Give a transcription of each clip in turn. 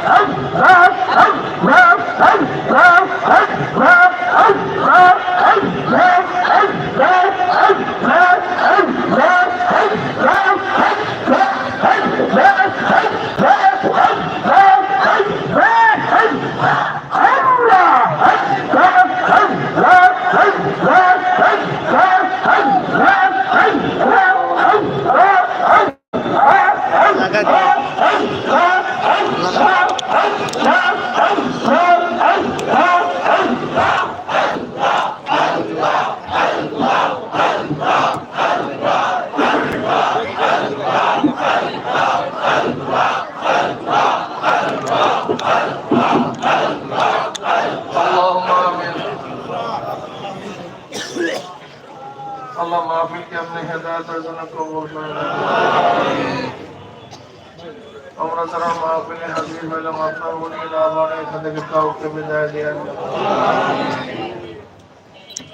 اللهم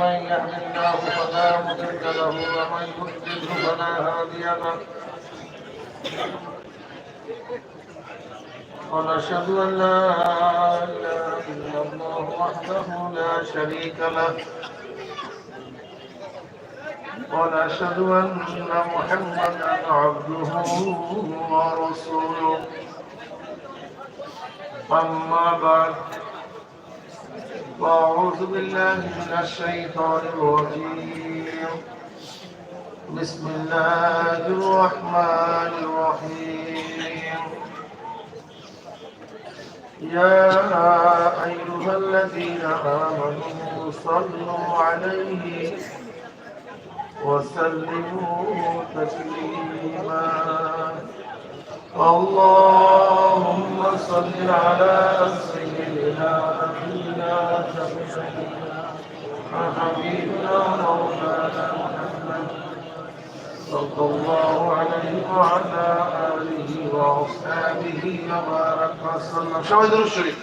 من يهد الله فلا مضل له ومن يضلل فلا هادي له. ونشهد أن لا إله إلا الله وحده لا شريك له. ونشهد أن محمدا عبده ورسوله. أما بعد فأعوذ بالله من الشيطان الرجيم. بسم الله الرحمن الرحيم. يا أيها الذين آمنوا صلوا عليه وسلموا تسليما. اللهم صل على سيدنا نبينا وحبيبنا مولانا محمد صلى الله عليه وعلى آله وأصحابه وبارك وسلم شهد الشريف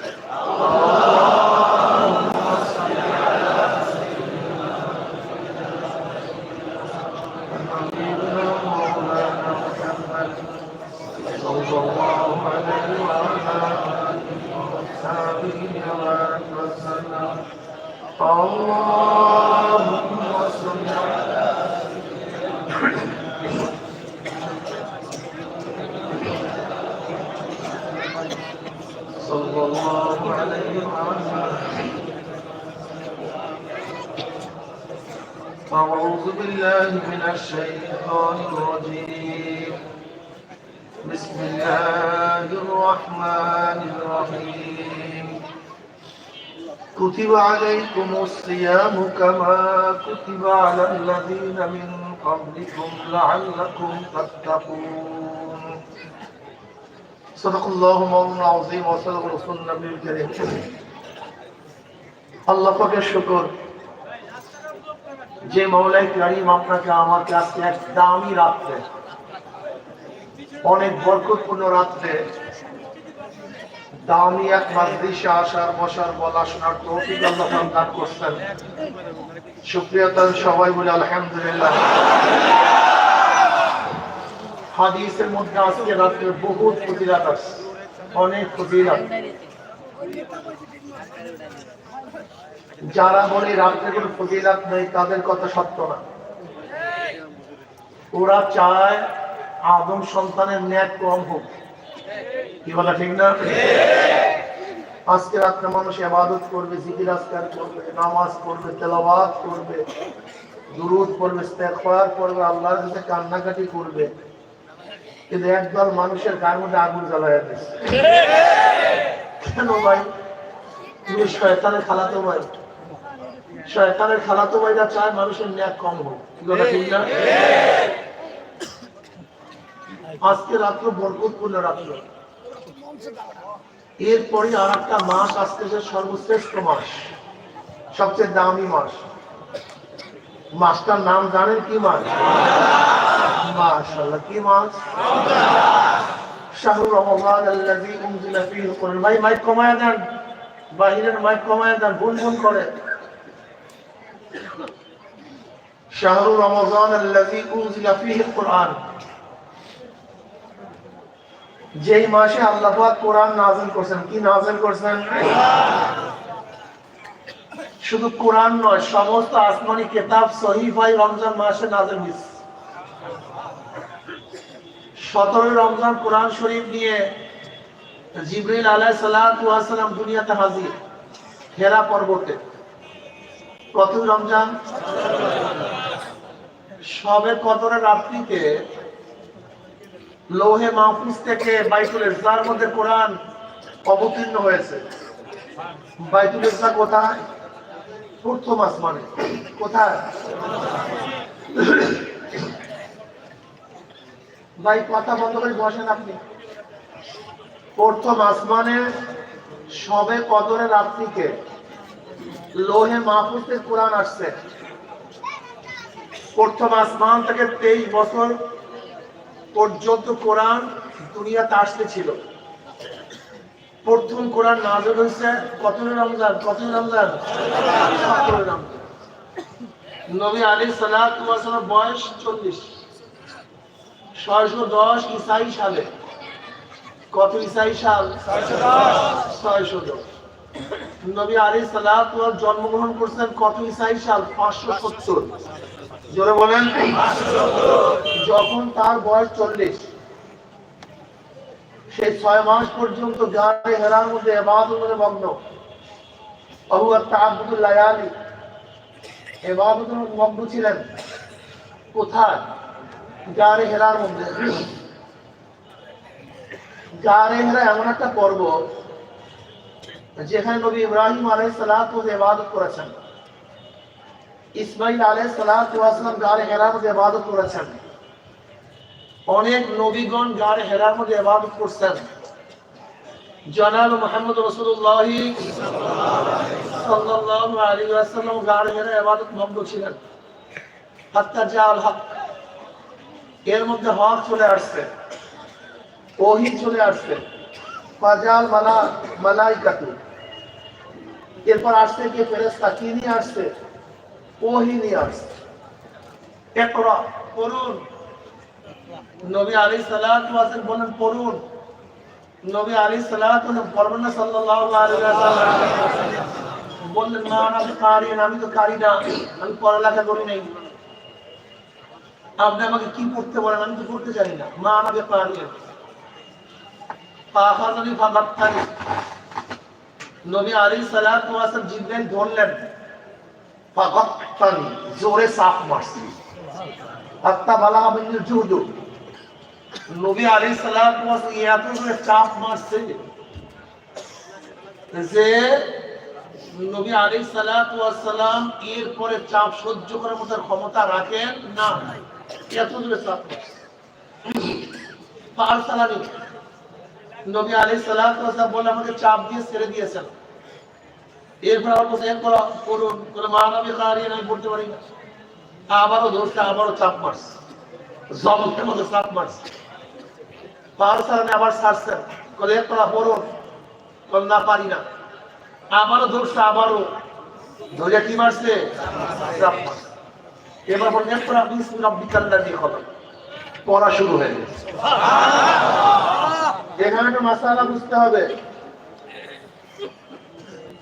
أعوذ بالله من الشيطان الرجيم بسم الله الرحمن الرحيم كتب عليكم الصيام كما كتب على الذين من قبلكم لعلكم تتقون صدق الله مولانا العظيم وصدق رسول النبي الكريم الله فكر الشكر যে মৌলাই কারিম আপনাকে আমাকে আজকে এক দামি রাত্রে, অনেক বরকতপূর্ণ রাত্রে দামি এক মাজলিসে আসার, বসার, বলা শোনার তৌফিক আল্লাহ দান করছেন। শুক্রিয়া তার সবাই বলে আলহামদুলিল্লাহ। হাদিসের মধ্যে আজকে রাত্রে বহুত ফজিলাত আছে, অনেক ফজিলাত। যারা রাত্রে কোনো ফজিলাত নেই, তাদের কথা সত্য না। ওরা চায় আদম সন্তানের ন্যাক কম হোক। কি বলা ঠিক না? আজকে রাত্রে মানুষ ইবাদত করবে, জিকির আজকার করবে, নামাজ পড়বে, তেলাওয়াত করবে, দুরুদ আল্লাহর কাছে কান্নাকাটি করবে। কিন্তু একদল মানুষের গায়ের মধ্যে আগুন জ্বালায় দিচ্ছে কেন ভাই? তুমি শয়তানের খালাতো ভাই। শয়তানের খালাতো ভাইরা চায় মানুষের ন্যাক কম হোক। আজকে রাত্র বরকতপূর্ণ রাত্র। এরপরে আর একটা মাস আসতেছে সর্বশ্রেষ্ঠ মাস, সবচেয়ে দামি মাস। মাসটার নাম জানেন কি মাস? মাশাআল্লাহ, কি মাস? শাহরু রমাদান আল্লাযী উনজিলা ফীহিল কুরআন। মাইক কমায় দেন। বাহিরের মাইক কমায় দেন, গুনগুন করে শাহরু ফীহিল কুরআন যেই মাসে আল্লাহ কোরআন করছেন, কি করছেন? শুধু কোরআন নয়, সমস্ত আসমানি কিতাব সহিফাই রমজান মাসে রমজান কোরআন শরীফ নিয়ে জিবরিল আলাহ সালাম দুনিয়াতে হাজির, হেরা পর্বতে। কত রমজান? সবে কদরের রাত্রিতে লোহে মাহফুজ থেকে বাইতুল ইসলার মধ্যে কোরআন অবতীর্ণ হয়েছে। বাইতুল ইসলা কোথায়? প্রথম আসমানে। কোথায়? ভাই, কথা বন্ধ করে বসেন আপনি। প্রথম আসমানে সবে কদরের রাত্রিকে লোহে মাহফুজে কোরআন আসছে। প্রথম আসমান থেকে তেইশ বছর পর্যন্ত কোরআন দুনিয়াতে আসতে ছিল। প্রথম কোরআন নাজল হয়েছে কত রমজান? কত রমজান? নবী আলী সালাম বয়স চল্লিশ। ছয়শো দশ ইসাই সালে। কত ইসাই সাল? ছয়শো দশ। নবী আলী সালাম জন্মগ্রহণ করছেন কত ইসাই সাল? পাঁচশো সত্তর। জোরে বলেন। যখন তার বয়স চল্লিশ সেই ছয় মাস পর্যন্ত গাড়ি হেরার মধ্যে এবাদত মগ্ন আবু আব্দুল্লাহ আলী এবাদত মগ্ন ছিলেন। কোথায়? গাড়ি হেরার মধ্যে। গাড়ি হেরা এমন একটা পর্ব যেখানে নবী ইব্রাহিম আলাই সালাত ইবাদত করেছেন। ইসমাইল আলাই সালাম গাড়ি হেরার মধ্যে ইবাদত করেছেন। অনেক নবীগণ গাড়ি হেরার মধ্যে ইবাদত করছেন। জনাব মোহাম্মদ রসুল্লাহ সাল্লাল্লাহু আলাইহি হেরা ইবাদত মগ্ন ছিলেন। হাত্তা হক, এর মধ্যে হক চলে আসছে, ওহি চলে আসছে। ফাজাল মালা মালাইকাতু। এরপর আসছে কি ফেরেশতা? কি নিয়ে আসছে? ওহি নিয়ে আসছে একরা, পড়ুন। নবী আলী ওয়াসাল্লাম বলেন, পড়ুন। নবী আলী সালাত পড়বেন না ওয়াসাল্লাম। বললেন মা আমি কারি আমি তো কারি না। আমি পড়ালেখা করি নাই। আপনি আমাকে কি পড়তে বলেন? আমি তো পড়তে জানি না। মা আমাকে পারিয়ে পাখানি ফাগাত্তানি নবী আলী ওয়াসাল্লাম জিবরাইল ধরলেন। ফাগাত্তানি জোরে সাফ মারছি। হাত্তা বালা বিল জুদু নবী আলী এত জোরে চাপ মারছে যে নবী আলী ওয়াসাল্লাম এর পরে চাপ সহ্য করার মতো ক্ষমতা রাখেন না। এত জোরে চাপ পার সালামি নবী আলী সালাম বলে আমাকে চাপ দিয়ে ছেড়ে দিয়েছেন। এরপর আমার বলছে, এক করা করুন মা নবী কারি আমি পড়তে পারি না। আবারও ধরছে আবারও চাপ মারছে। জবকের মধ্যে চাপ মারছে। পার সালামে আবার ছাড়ছেন বলে, এক করা পড়ুন, বলে, না, পারি না। আবারও ধরছে আবারও। ধরে কি মারছে? চাপ মারছে। এবার বলেন এক করা বিস রব্বিকাল্লাযী খলাক পড়া শুরু হয়ে গেছে। এখানে একটা মাসালা বুঝতে হবে।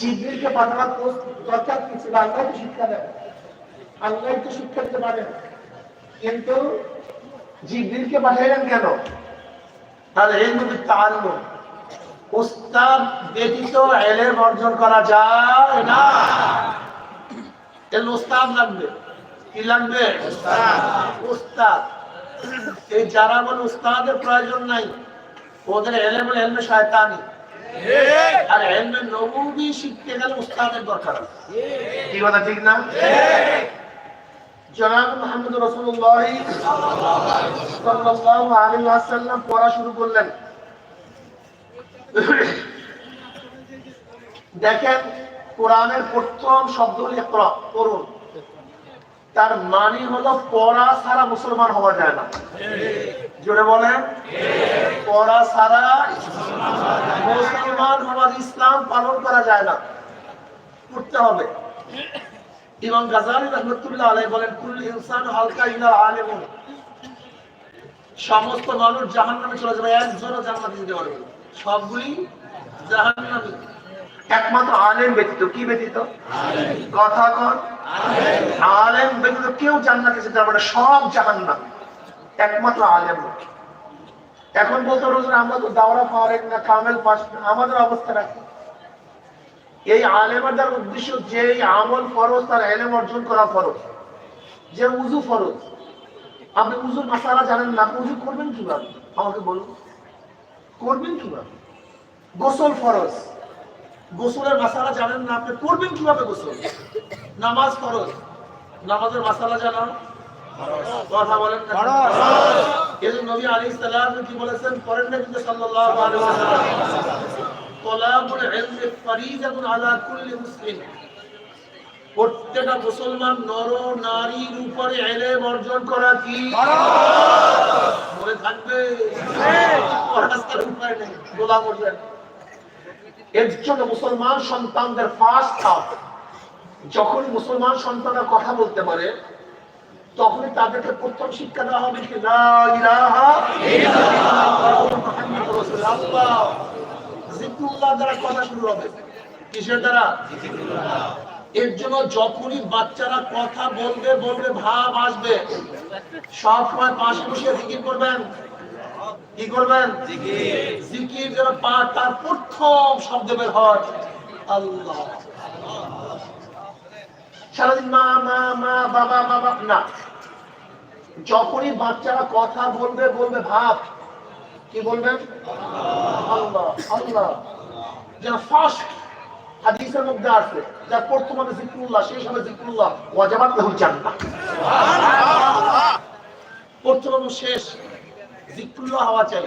নেই জিব্রাইলকে পাঠানোর দরকার কি ছিল? আল্লাহ তো শিক্ষা দেয় আল্লাহ তো শিক্ষা দিতে পারেন। কিন্তু জিব্রিলকে পাঠাইলেন কেন? তাহলে এর মধ্যে তাল্লুম উস্তাদ ব্যতীত এলেম অর্জন করা যায় না। এর উস্তাদ লাগবে। কি লাগবে? উস্তাদ। এই যারা বলে উস্তাদের প্রয়োজন নাই, ওদের এলেম এলমে শয়তানি। আর এলমে নবুবি শিখতে গেলে উস্তাদের দরকার কি কথা ঠিক না? জনাব মোহাম্মদ রসুল্লাহ সাল্লাল্লাহু আলাইহি ওয়াসাল্লাম পড়া শুরু করলেন। দেখেন কোরআনের প্রথম শব্দ হল ইকরা পড়ুন। তার মানে হলো পড়া ছাড়া মুসলমান হওয়া যায় না। জোরে বলেন। পড়া ছাড়া মুসলমান হওয়ার ইসলাম পালন করা যায় না। পড়তে হবে। ইমাম গাজালি রহমতুল্লাহ আলাইহি বলেন কুল ইনসান হালকা ইলা আলিমুন। সমস্ত মানুষ জাহান্নামে চলে যাবে একজনও জান্নাতে যেতে পারবে। সবগুলি জাহান্নামী। একমাত্র আলেম ব্যতীত কি ব্যতীত? কথা কন। আলেম। ব্যতীত কেউ জান্নাতে যেতে পারবে সব জাহান্নাম। একমাত্র আলেম। এখন বলতে রোজ আমরা তো দাওরা ফারেক না, কামেল পাস আমাদের অবস্থা রাখি এই আলেমার উদ্দেশ্য যে আমল ফরজ, তার এলেম অর্জন করা ফরজ, যে উজু ফরজ। আপনি উজুর মাসালা জানেন না উজু করবেন কীভাবে? আমাকে বলুন। করবেন কীভাবে? গোসল ফরজ। গোসলের মাসালা জানেন না, আপনি করবেন কীভাবে গোসল? নামাজ ফরজ। নামাজের মাসালা জানান। কথা বলেন নবী আলাইহিস সালাম কি বলেছেন? করেন সাল্লাল্লাহু তলাবুল ফরিজাতুন আলা কুল্লি মুসলিম। প্রত্যেকটা মুসলমান নর নারীর উপরে এলেম অর্জন করা কি? থাকবে? এর জন্য মুসলমান সন্তানদের ফার্স্ট যখন মুসলমান সন্তানরা কথা বলতে পারে তখনই তাদেরকে প্রথম শিক্ষা দেওয়া হবে কি? দ্বারা কথা শুরু হবে? কিসের দ্বারা? এর জন্য যখনই বাচ্চারা কথা বলবে বলবে, ভাব আসবে। পাশে বসে জিকির করবেন। কি করবেন? জিকির পা তার প্রথম শব্দ বের হয়। আল্লাহ। সারাদিন মা মা মা, বাবা বাবা, না। যখনই বাচ্চারা কথা বলবে বলবে ভাব। কি বলবেন আল্লাহ আল্লাহ। যেন ফার্স্ট হাদিসের মধ্যে আছে যার জিক্রুল্লাহ শেষ হবে জিক্রুল্লাহ। ওয়াজাবাত লাহুল জান্নাহ। প্রথম শেষ জিক্রুল্লাহ হওয়া চাই।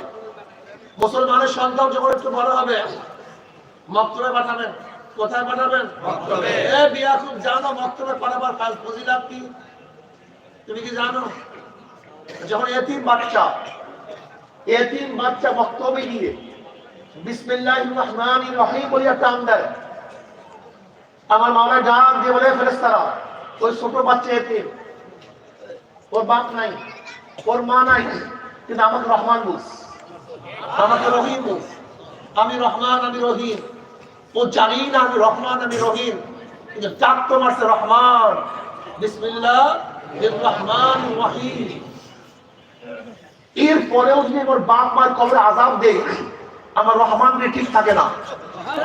মুসলমানের সন্তান যখন একটু বড় হবে মক্তবে পাঠাবেন কোথায় পাঠাবেন? এ বিয়া খুব জানো মক্তবে পাঠাবার কাজ ফজিলাত কি? তুমি কি জানো? যখন এতিম বাচ্চা এতিম বাচ্চা মক্তবে গিয়ে বিসমিল্লাহির রহমানির রহিম বলে একটা দেয়, আমার মাওলা ডাক দিয়ে বলে ফেরেস্তারা ওই ছোট বাচ্চা এতিম, ওর বাপ নাই, ওর মা নাই, কিন্তু আমাকে রহমান বুঝ আমাকে রহিম বুঝ আমি রহমান, আমি রহিম, ও জানি না আমি রহমান, আমি রহিম, কিন্তু ডাক মারছে রহমান বিসমিল্লাহ রহমান রহিম। এরপরেও যদি ওর বাপ মার কবরে আজাব দেয়, আমার রহমান রে ঠিক থাকে না,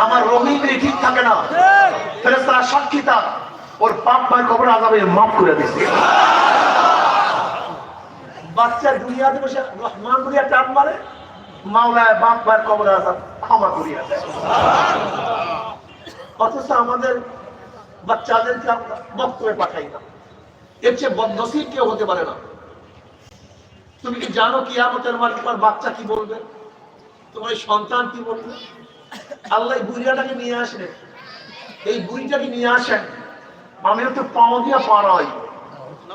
আমার রহিম রে ঠিক থাকে না। ফেরেস্তারা সাক্ষীতা ওর বাপ মায়ের কবরে আজাবে মাফ করে দিচ্ছে বাচ্চা দুনিয়াতে বসে রহমান টান মারে, মাওলায় বাপ মায়ের কবরে আজাব ক্ষমা করিয়া অথচ আমাদের বাচ্চাদেরকে আমরা বক্তব্যে পাঠাই না। এর চেয়ে বদনসিব কেউ হতে পারে না। তুমি কি জানো কি আমাদের মার তোমার বাচ্চা কি বলবে? তোমার সন্তান কি বলবে? আল্লাহ বুড়িয়াটাকে নিয়ে আসলেন এই বুড়িটাকে নিয়ে আসেন। আমিও তো পাও দিয়া পাড়াই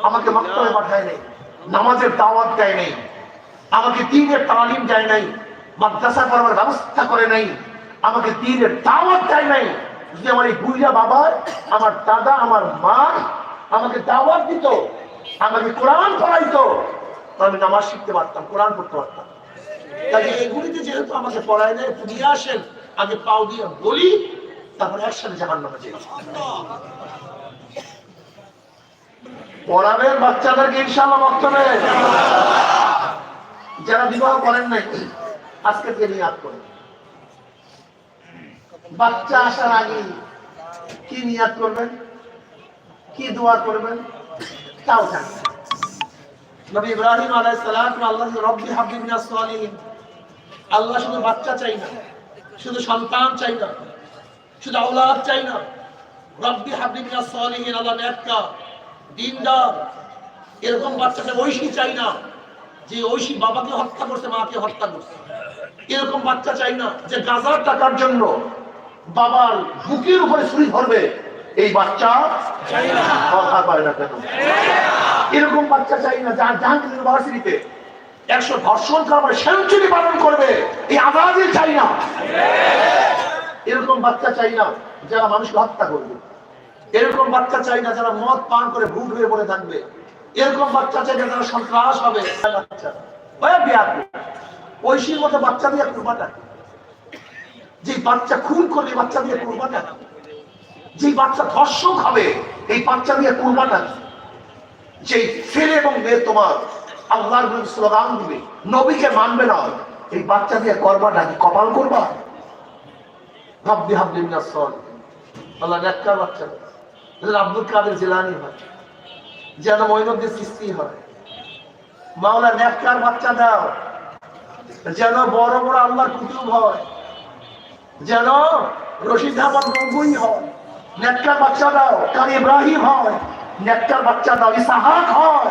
আমাকে মক্তবে পাঠায় নেই। নামাজের দাওয়াত দেয় নেই। আমাকে দিনের তালিম দেয় নাই। মাদ্রাসা করার ব্যবস্থা করে নাই। আমাকে দিনের দাওয়াত দেয় নাই। যদি আমার এই বুইরা বাবা, আমার দাদা, আমার মা আমাকে দাওয়াত দিত, আমাকে কোরআন পড়াইতো তো আমি নামাজ শিখতে পারতাম, কোরআন পড়তে পারতাম। তাই এগুলিতে যেহেতু আমাকে পড়ায় নিয়ে আসেন, আগে পাও দিয়ে বলি, তারপরে একসাথে জাহান নামে পড়াবেন বাচ্চাদেরকে ইনশাল্লাহ যারা বিবাহ করেন নাই আজকে থেকে নিয়াদ করেন বাচ্চা আসার আগে কি নিয়াদ করবেন? কি দোয়া করবেন? তাও জানেন নবী ইব্রাহিম আলাইহিস সালাম আল্লাহ রব্বি হাবলি মিনাস সালিহিন। আল্লাহ শুধু বাচ্চা চাই না, শুধু সন্তান চাই না, শুধু আওলাদ চাই না। রব্বি হাবলি মিনাস সালিহিন, আল্লাহ নেককা দিনদার। এরকম বাচ্চাটা ঐশী চাই না, যে ঐশী বাবাকে হত্যা করছে, মাকে হত্যা করছে। এরকম বাচ্চা চাই না, যে গাজার টাকার জন্য বাবার বুকের উপরে ছুরি ধরবে। এই বাচ্চা কথা না কেন? এরকম বাচ্চা চাই না, যার জাহাঙ্গীর ইউনিভার্সিটিতে একশো ধর্ষণ করবে সেঞ্চুরি পালন করবে, এই আজাদির চাই না। এরকম বাচ্চা চাই না যারা মানুষকে হত্যা করবে। এরকম বাচ্চা চাই না যারা মদ পান করে ভুট হয়ে পড়ে থাকবে। এরকম বাচ্চা চাই না যারা সন্ত্রাস হবে। ঐশীর মতো বাচ্চা দিয়ে কুরবাটা যে বাচ্চা খুন করবে বাচ্চা দিয়ে কুরবাটা যে বাচ্চা ধর্ষক হবে, এই বাচ্চা দিয়ে কুরবাটা যে ছেলে এবং মেয়ে তোমার আল্লাহর স্লোগান দিবে, নবীকে মানবে না, এই বাচ্চা দিয়ে করবাটা কি কপাল করবা? হাবদি মিনাস সল আল্লাহ নেককার বাচ্চা। আব্দুল কাদের জেলানি হয় যেন মঈনুদ্দিন সৃষ্টি হয়। মাওলা নেককার বাচ্চা দাও। যেন বড় বড় আল্লাহর কুতুব হয়, যেন রশিদ আহমদ গঙ্গুই হয়। নেককার বাচ্চা দাও, কার ইব্রাহিম হয়। নেককার বাচ্চা দাও ইসাহাক হয়।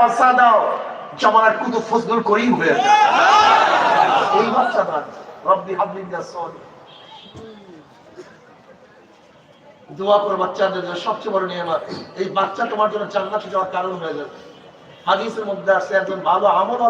বাচ্চা দাও, জমানার কুতুব ফজলুল করিম হয়ে যায় এই বাচ্চা রব্বি দোয়া করে বাচ্চাদের জন্য, সবচেয়ে বড় এই বাচ্চা তোমার জন্য জান্নাতে যাওয়ার কারণ হয়ে যাবে। হাদিসের মধ্যে আছে, একজন ভালো আমল